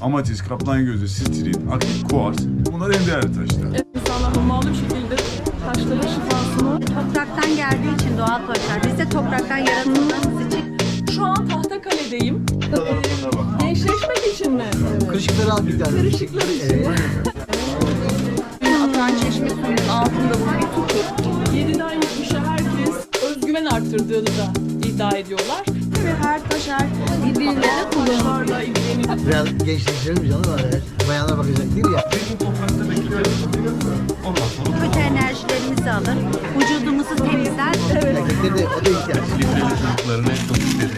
Amatist, kaplan gözü, sitrin, akik, kuars. Bunlar en değerli taşlar. İnsanlar hummalı bir şekilde taşların şifasını Topraktan geldiği için doğal taşlar. Biz de topraktan yaratıldığımız için Şu an Tahtakale'deyim. Gençleşmek için mi? Kırışıkları al bir tane. Kırışıklar için. atan çeşme suyunun altında bu bir tutur. 7'den 70'e herkes özgüven arttırdığını da iddia ediyorlar. Ve her taş her birbiriyle de kullanılıyor. Biraz gençleştirelim canım var. Bayanlar bakacak değil ya. Kötü enerjilerimizi alır. Vücudumuzu temizler. Erkekleri de o da ihtiyaç. Çocuklarını çok istedi.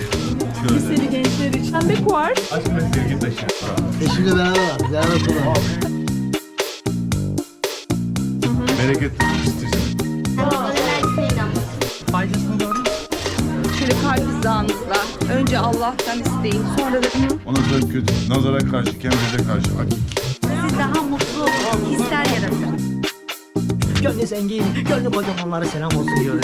Şöyle. liseli gençler için. Pembe kuars. Aşk ve sevgi taşı. Eşimle beraber var. Beraber kullanalım. Bereket taşı, Şöyle kalp hizanızla. Önce Allah'tan isteyin. Sonra da Ondan sonra kötü, nazara karşı, kemrede karşı, akik. siz daha mutlu hisler yaratır. Gönlü zengin, gönlü kocamanlara selam olsun diyor.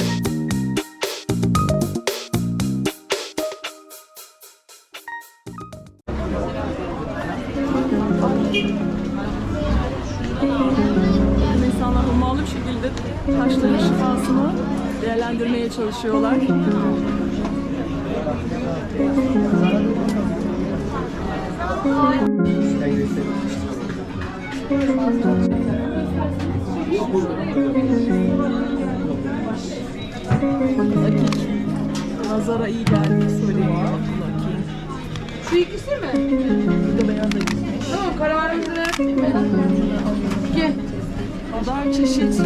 İnsanlar hummalı bir şekilde taşların şifasını değerlendirmeye çalışıyorlar. Akik nazara iyi geldiği söyleniyor. Akik. Şu ikisi mi? Burada beyaz akik. Tamam kararımızı ver. Gel. kadar çeşit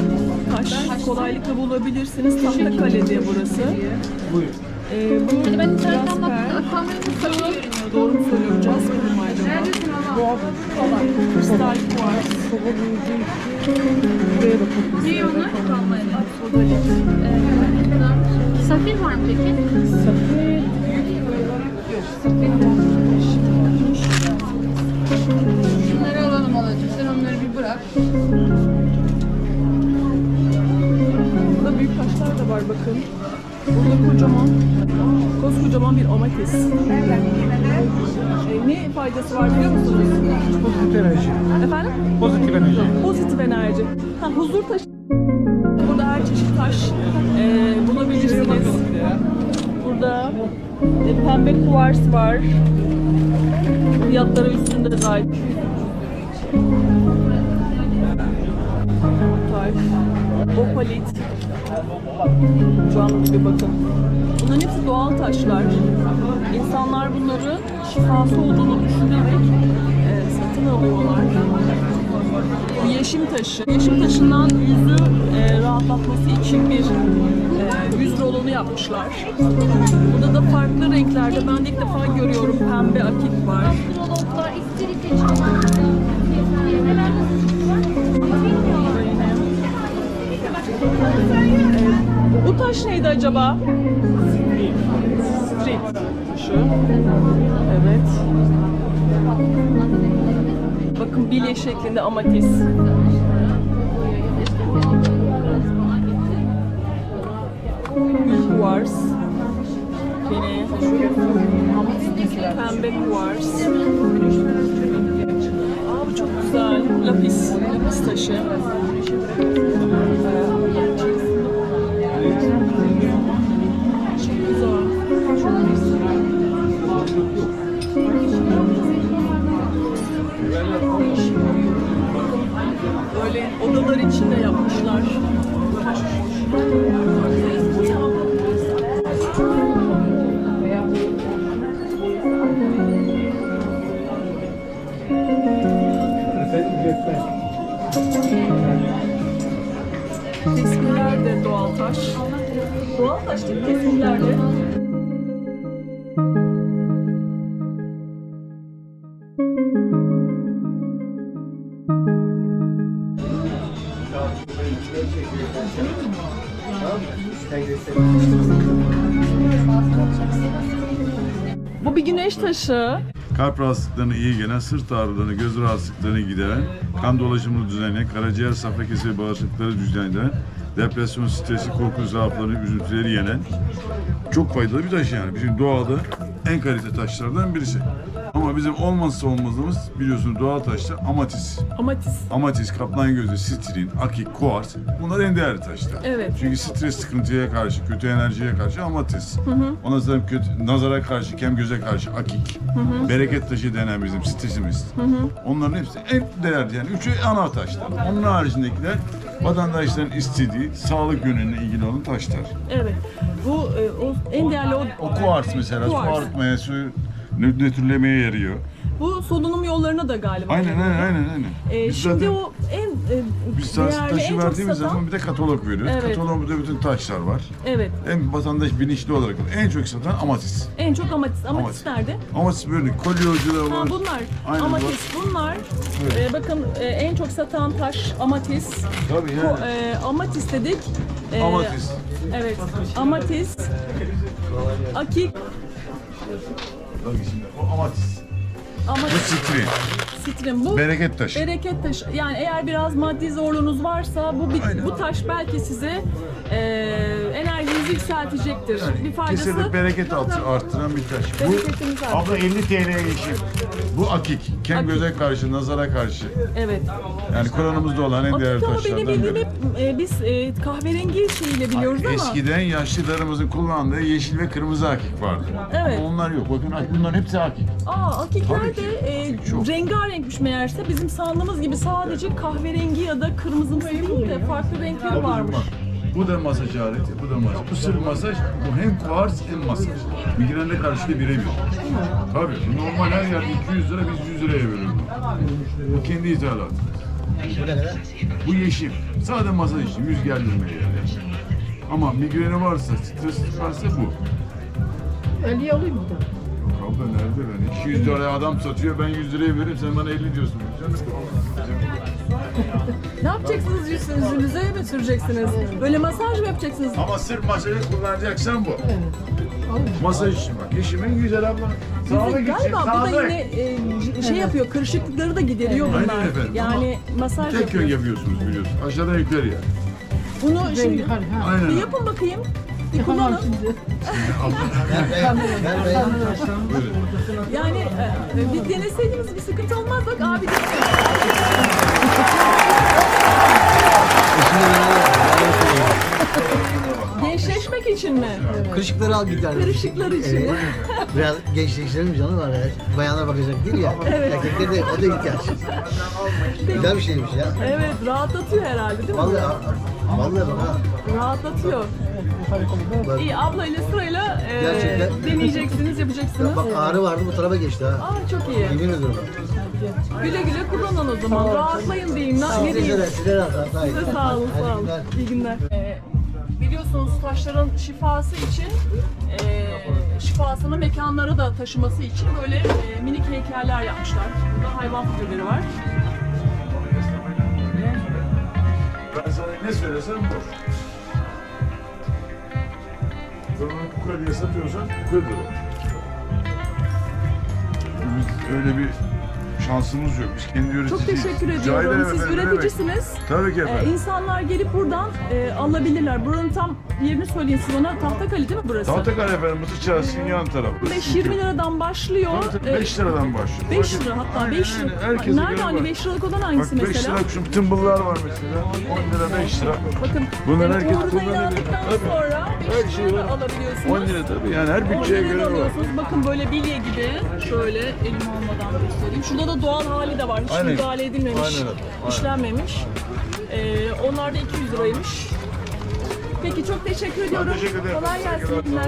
taş kolaylıkla bulabilirsiniz. Tahtakale diye burası. Buyur. Ee, bu Ben internetten baktım. Doğru mu söylüyorum? Jasper mı? Kristal kuars. Onlar. Sodalit. Safir var mı peki? Safir. Şunları alalım alacağım. Sen onları bir bırak. Burada büyük taşlar da var bakın. Burada kocaman, koskocaman bir amatis. Ne faydası var biliyor musunuz? Pozitif enerji. Efendim? Pozitif enerji. Pozitif enerji. Ha, huzur taşı. Burada her çeşit taş e, bulabilirsiniz. Burada e, pembe kuvars var. Fiyatları üstünde zaten. Taş, opalit. Cam gibi bakın. Bunların hepsi doğal taşlar. İnsanlar bunları şifası olduğunu düşünerek e, satın alıyorlar. Bu yeşim taşı. Yeşim taşından yüzü e, rahatlatması için bir e, yüz rolonu yapmışlar. Burada da farklı renklerde ben ilk defa görüyorum. Pembe akik var. İstirik için. Taş neydi acaba? Street taşı. Evet. Bakın bilye şeklinde amatis. Gül kuvars. Yine pembe kuvars. Aa bu çok güzel. Lapis. Lapis taşı. Bir güneş taşı. Kalp rahatsızlıklarına iyi gelen, sırt ağrılarını, göz rahatsızlıklarını gideren, kan dolaşımını düzenleyen, karaciğer, safra kesi ve düzenleyen, depresyon, stresi, korku, zaaflarını, üzüntüleri yenen çok faydalı bir taş yani. Bizim doğada en kalite taşlardan birisi. Bizim olmazsa olmazımız biliyorsunuz doğal taşlar amatis. Amatis. Amatis, kaplan gözü, sitrin, akik, kuars bunlar en değerli taşlar. Evet. Çünkü stres sıkıntıya karşı, kötü enerjiye karşı amatis. Ondan sonra kötü, nazara karşı, kem göze karşı akik. Bereket taşı denen bizim stresimiz. Onların hepsi en değerli yani üçü ana taşlar. Onun haricindekiler vatandaşların istediği sağlık yönüne ilgili olan taşlar. Evet. Bu e, o en değerli o O kuars mesela su Kuars. arıtmaya, su nö- nötrlemeye yarıyor. bu solunum yollarına da galiba. Aynen aynen aynen. aynen. E, Biz şimdi zaten- o en e, Biz değerli, taşı en verdiğimiz satan- zaman bir de katalog veriyoruz. Evet. Katalogumuzda bütün taşlar var. Evet. Hem vatandaş bilinçli olarak en çok satan amatis. En çok amatis. Amatis, Amatis. nerede? Amatis böyle kolyocular Ha var. bunlar. Aynen amatis bunlar. E, bakın e, en çok satan taş amatis. Tabii Bu, yani. e, amatis dedik. E, Amatis. Evet. Amatis. Akik. Tabii şimdi o amatis. Bu Amatis. sitrin. Sitrin bu. Bereket taşı. Bereket taşı. Yani eğer biraz maddi zorluğunuz varsa bu bit- bu taş belki size e, enerjinizi yükseltecektir. bir faydası. Kesinlikle bereket alt- arttıran bir taş. Bereketimiz Bu arttı. abla 50 TL'ye yeşil. Bu akik. Kem Akik. göze karşı, nazara karşı. Evet. Yani Kur'an'ımızda olan en değerli Akik ama benim taşlardan bildiğim biri. hep e, biz e, kahverengi şeyiyle biliyoruz ama. Eskiden yaşlılarımızın kullandığı yeşil ve kırmızı akik vardı. Evet. Ama onlar yok. Bakın ak- bunların hepsi akik. Aa akikler Tabii ki. de e, Çok. Rengarenkmiş meğerse. Bizim sandığımız gibi sadece kahverengi ya da kırmızımsı değil de farklı renkleri varmış. Bu da masaj aleti, bu da masaj. Bu sırf masaj, bu hem kuars hem masaj. Migrene karşı da birebir. Tabii, normal her yerde 200 lira, biz 100 liraya veriyoruz. Bu kendi ithalatı. Bu yeşil. Sadece masaj için, yüz gerdirmeye yani. Ama migreni varsa, stres varsa bu. 50 alayım mı? Abla nerede ben? 200 liraya adam satıyor, ben 100 liraya veririm, sen bana 50 diyorsun. Canım. Ne yapacaksınız yüzünüze mi süreceksiniz? Böyle masaj mı yapacaksınız? Ama sırf masajı kullanacaksan bu. Masaj için bak. Yeşimin güzel abla. Sağlık için, Galiba bu da yine e, şey yapıyor, kırışıklıkları da gideriyor Aynen bunlar. efendim. Yani masaj Tek yön yapıyor. yapıyorsunuz biliyorsun. Aşağıdan yukarıya. Bunu şimdi. Aynen. bir yapın bakayım. Tamam kullanın. şimdi. Yani e, bir deneseydiniz bir sıkıntı olmaz. Bak abi de gençleşmek için mi? Kırışıkları al bir tane. Kırışıklar için. Evet. Biraz gençleştirelim canım var ya. Bayanlar bakacak değil ya. Evet. Erkekler de o da ihtiyaç. Güzel bir şeymiş ya. Evet, rahatlatıyor herhalde değil mi? Vallahi, vallahi bak ha. Rahatlatıyor. İyi ablayla sırayla e, Gerçekten. deneyeceksiniz, yapacaksınız. bak ağrı vardı bu tarafa geçti ha. Aa çok iyi. Yemin ediyorum. Güle güle kullanın o zaman. Rahatlayın diyeyim. Ne, ne diyeyim? Size size rahat rahat. hayır. Size sağ olun, sağ olun. günler. İyi günler. Biliyorsunuz taşların şifası için, e, şifasını mekanlara da taşıması için böyle e, minik heykeller yapmışlar. Burada hayvan figürleri var. Ben sana ne söylesem boş. Onu kuka diye satıyorsan kukadır o. Biz öyle bir şansımız yok. Biz kendi Çok üreticiyiz. teşekkür Rica ediyorum. ederim Siz efendim, ne demek. üreticisiniz. Tabii ki Ee, efendim. insanlar gelip buradan e, alabilirler. Buranın tam yerini söyleyin siz ona. Tahtakale değil mi burası? Tahtakale efendim, Mısır Çarşısı'nın yan tarafı. 5-20 liradan başlıyor. Tabii Ee, tabii 5 liradan başlıyor. 5 lira hatta Aynen, 5 aynen. lira. Herkese Nerede göre hani var. 5 liralık olan Bak hangisi 5 mesela? lira şu tımbıllar var mesela. 10 lira 5 lira. Bakın Bunlar yani herkes uğruna kullanabilir. inandıktan Tabii. sonra Her 5 şey var. alabiliyorsunuz. 10 lira tabii yani her 10 bütçeye göre var. alıyorsunuz. Bakın böyle bilye gibi. Şöyle elim olmadan göstereyim. Şurada da doğal hali de var. Hiç Aynen. müdahale edilmemiş. Aynen, aynen. işlenmemiş. Ee, onlar da 200 liraymış. Peki çok teşekkür ediyorum. teşekkür ederim. Kolay gelsin. İyi günler.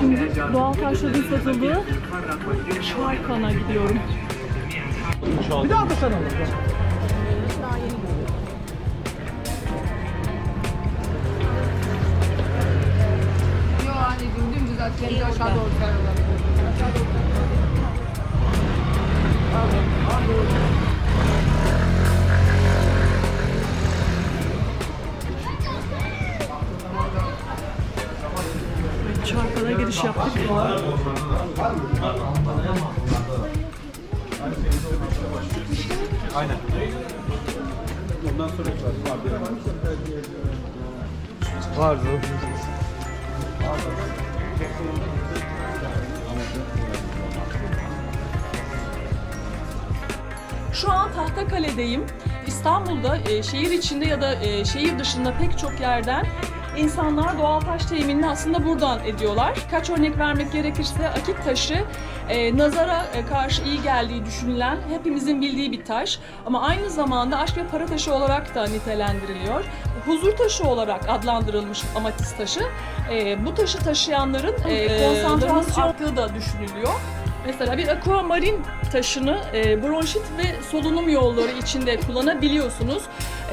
Şimdi doğal taşların satıldığı Şarkan'a gidiyorum. Bir daha da sen al. Yok anneciğim dümdüz at. Kendi aşağı doğru sarılalım. Çarkan'a giriş yaptık. Aynen. Ondan sonra var. Var. Şu an Tahtakale'deyim. İstanbul'da e, şehir içinde ya da e, şehir dışında pek çok yerden insanlar doğal taş teminini aslında buradan ediyorlar. Kaç örnek vermek gerekirse akik taşı e, nazara e, karşı iyi geldiği düşünülen hepimizin bildiği bir taş. Ama aynı zamanda aşk ve para taşı olarak da nitelendiriliyor. Huzur taşı olarak adlandırılmış amatist taşı. E, bu taşı taşıyanların e, konsantrasyon arttığı da düşünülüyor. Mesela bir aquamarin taşını e, bronşit ve solunum yolları içinde kullanabiliyorsunuz.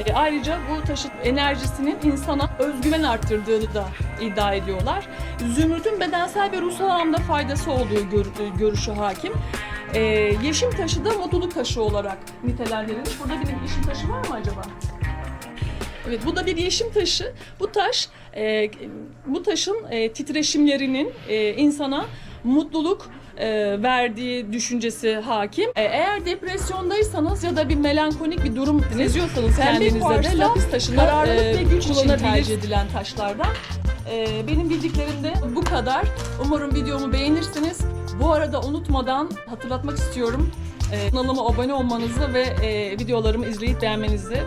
E, ayrıca bu taşın enerjisinin insana özgüven arttırdığını da iddia ediyorlar. Zümrüt'ün bedensel ve ruhsal anlamda faydası olduğu gör- görüşü hakim. E, yeşim taşı da mutluluk taşı olarak nitelendirilmiş. Burada bir yeşim taşı var mı acaba? Evet, bu da bir yeşim taşı. Bu taş, e, bu taşın e, titreşimlerinin e, insana mutluluk e, verdiği düşüncesi hakim. E, eğer depresyondaysanız ya da bir melankolik bir durum seziyorsanız kendinizde de lapis taşını e, ve güç için kullanabilir. tercih edilen taşlardan. E, benim bildiklerim de bu kadar. Umarım videomu beğenirsiniz. Bu arada unutmadan hatırlatmak istiyorum. E, kanalıma abone olmanızı ve e, videolarımı izleyip beğenmenizi,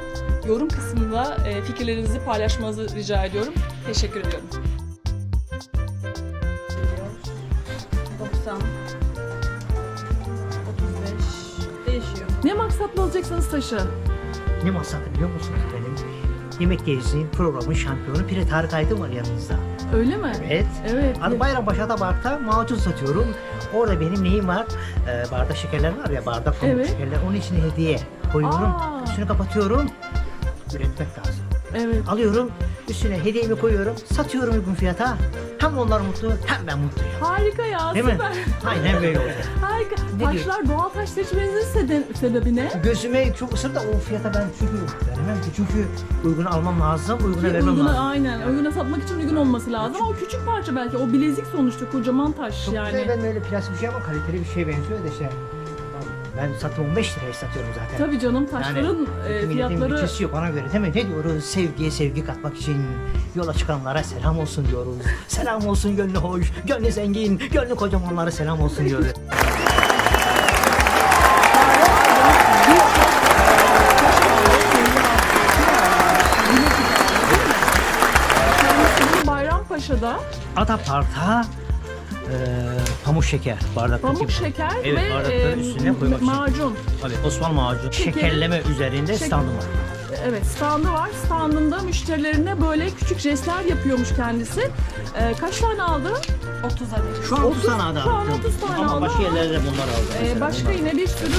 yorum kısmında e, fikirlerinizi paylaşmanızı rica ediyorum. Teşekkür ediyorum. Maksatla alacaksınız taşı? Ne masrafı biliyor musunuz benim? Yemek Gezisi'nin programın şampiyonu Pire Tarık Aydın var yanınızda. Öyle mi? Evet. Evet. Hani Bayrampaşa Tabak'ta macun satıyorum. Orada benim neyim var? Ee, bardak şekerler var ya bardak pamuk Evet. şekerler. Onun içine hediye koyuyorum. Aa. Üstüne kapatıyorum. Üretmek lazım. Evet. Alıyorum. Üstüne hediyemi koyuyorum. Satıyorum uygun fiyata. Hem onlar mutlu hem ben mutluyum. Harika ya, Değil mi? süper. Aynen böyle olacak. Harika. Ne Taşlar doğal taş seçmenizin sede- sebebi ne? Gözüme çok ısır da o fiyata ben çünkü veremem ki. Çünkü uygunu almam lazım, uyguna vermem Uyguna, lazım. aynen. Uyguna satmak için uygun olması lazım. Ama o küçük parça belki. O bilezik sonuçta kocaman taş Çok yani. güzel ben öyle plastik bir şey ama kaliteli bir şey benziyor da işte. Ben satım 15 liraya satıyorum zaten. Tabii canım taşların e, fiyatları bütçesi yok ona göre değil mi? Ne diyoruz? Sevgiye sevgi katmak için yola çıkanlara selam olsun diyoruz. Selam olsun gönlü hoş, gönlü zengin, gönlü kocamanlara selam olsun diyoruz. Bayrampaşa'da Ataparta e, pamuk şeker bardaktaki. pamuk şeker Evet, ve bardakların e, üstüne koymak için. macun. Evet, Osman macun. Şekerin- Şekerleme üzerinde Şek- standı var. Evet standı var. Standında müşterilerine böyle küçük jestler yapıyormuş kendisi. E, kaç tane aldı? 30 adet. Şu an 30 30 tane şu an aldım. 30 tane Ama aldı başka ama- yerlerde de bunlar aldım. Ee, mesela. başka Bunlar. yine bir sürü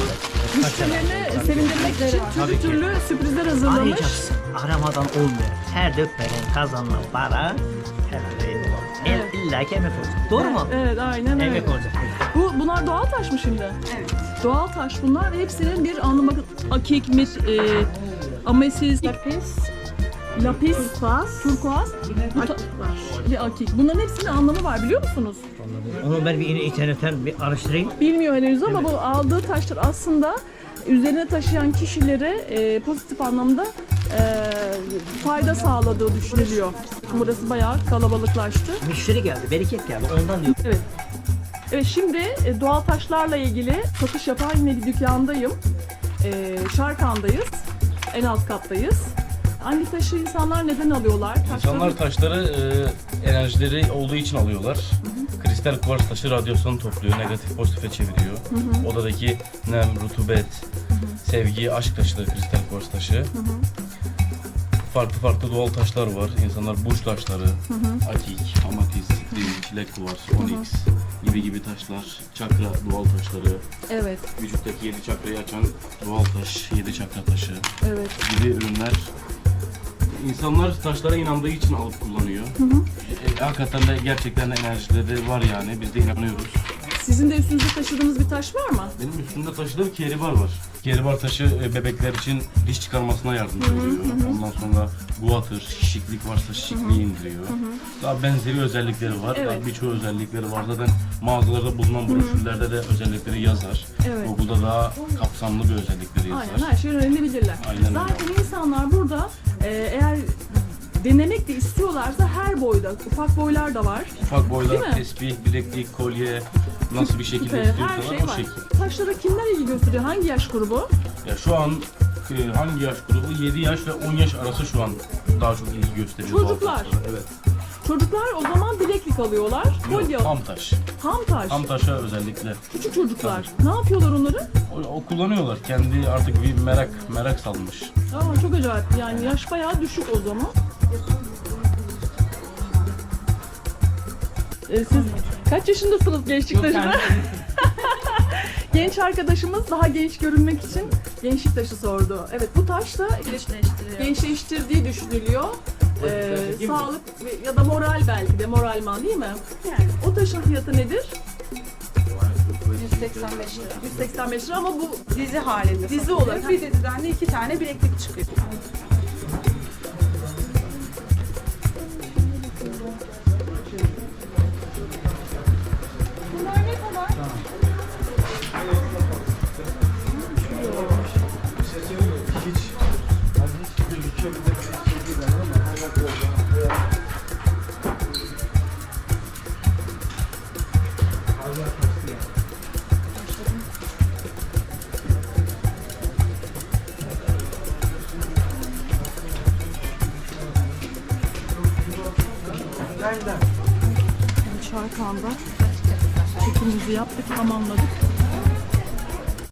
müşterilerini sevindirmek için türlü Tabii ki. türlü sürprizler hazırlamış. Arayacaksın. Aramadan olmuyor. Her dökmeden kazanılan para olur. Evet. El, illa ki emek olacak. Doğru mu? Evet aynen öyle. Emek olacak. Bu, bunlar doğal taş mı şimdi? Evet. Doğal taş bunlar ve hepsinin bir anlamı akik, mis, e, amesis, lapis, lapis, turkuaz, turkuaz, bu ta- bir akik. Bunların hepsinin anlamı var biliyor musunuz? Onu ben bir yine internetten bir araştırayım. Bilmiyor henüz ama bu aldığı taşlar aslında üzerine taşıyan kişilere e, pozitif anlamda e, fayda sağladığı düşünülüyor. Burası bayağı kalabalıklaştı. Müşteri geldi, bereket geldi. Ondan diyor. Evet. Evet şimdi e, doğal taşlarla ilgili satış yapan yine bir dükkandayım. E, Şarkan'dayız. En alt kattayız. Hangi taşı insanlar neden alıyorlar? Taşları- İnsanlar taşları e, enerjileri olduğu için alıyorlar. Kristal kuvars taşı radyasyonu topluyor, negatif pozitife çeviriyor. Odadaki nem, rutubet, sevgi, aşk taşıdır kristal kuvars taşı. Farklı farklı doğal taşlar var. İnsanlar burç taşları, akik, amatist, çilek kuvars, onyx gibi gibi taşlar, çakra doğal taşları, Evet, vücuttaki yedi çakrayı açan doğal taş, yedi çakra taşı evet. gibi ürünler insanlar taşlara inandığı için alıp kullanıyor. E, hakikaten de gerçekten de enerjileri var yani biz de inanıyoruz. Sizin de üstünüzde taşıdığınız bir taş var mı? Benim üstümde taşıdığım keribar var. Keribar taşı e, bebekler için diş çıkarmasına yardımcı oluyor. Ondan sonra guatr, şişiklik varsa şişikliği indiriyor. Daha benzeri özellikleri var. Evet. Daha birçok özellikleri var. Zaten mağazalarda bulunan broşürlerde de özellikleri yazar. Evet. Google'da daha kapsamlı bir özellikleri yazar. Aynen her şeyi öğrenebilirler. Aynen öyle. Zaten insanlar burada e, eğer denemek de istiyorlarsa her boyda, ufak boylar da var. Ufak Değil boylar, mi? tespih, bileklik, kolye nasıl bir şekilde Küpe, her şey o var. şekil. Taşlara kimler ilgi gösteriyor? Hangi yaş grubu? Ya şu an e, hangi yaş grubu? 7 yaş ve 10 yaş arası şu an daha çok ilgi gösteriyor. Çocuklar. Evet. Çocuklar o zaman bileklik alıyorlar. Kolye Yok, ham taş. Ham taş. Ham taşa özellikle. Küçük çocuklar. Ne yapıyorlar onları? O, o kullanıyorlar. Kendi artık bir merak merak salmış. Aa, çok acayip. Yani yaş bayağı düşük o zaman. Ee, siz kaç yaşındasınız gençlik taşıda? Genç arkadaşımız daha genç görünmek için gençlik taşı sordu. Evet bu taş da gençleştirdiği düşünülüyor. Ee, sağlık ve- ya da moral belki de moralman değil mi? Yani. O taşın fiyatı nedir? 185 lira. 185 lira ama bu Dizi halinde. Dizi satılıyor. olarak. Bir diziden de iki tane bileklik çıkıyor.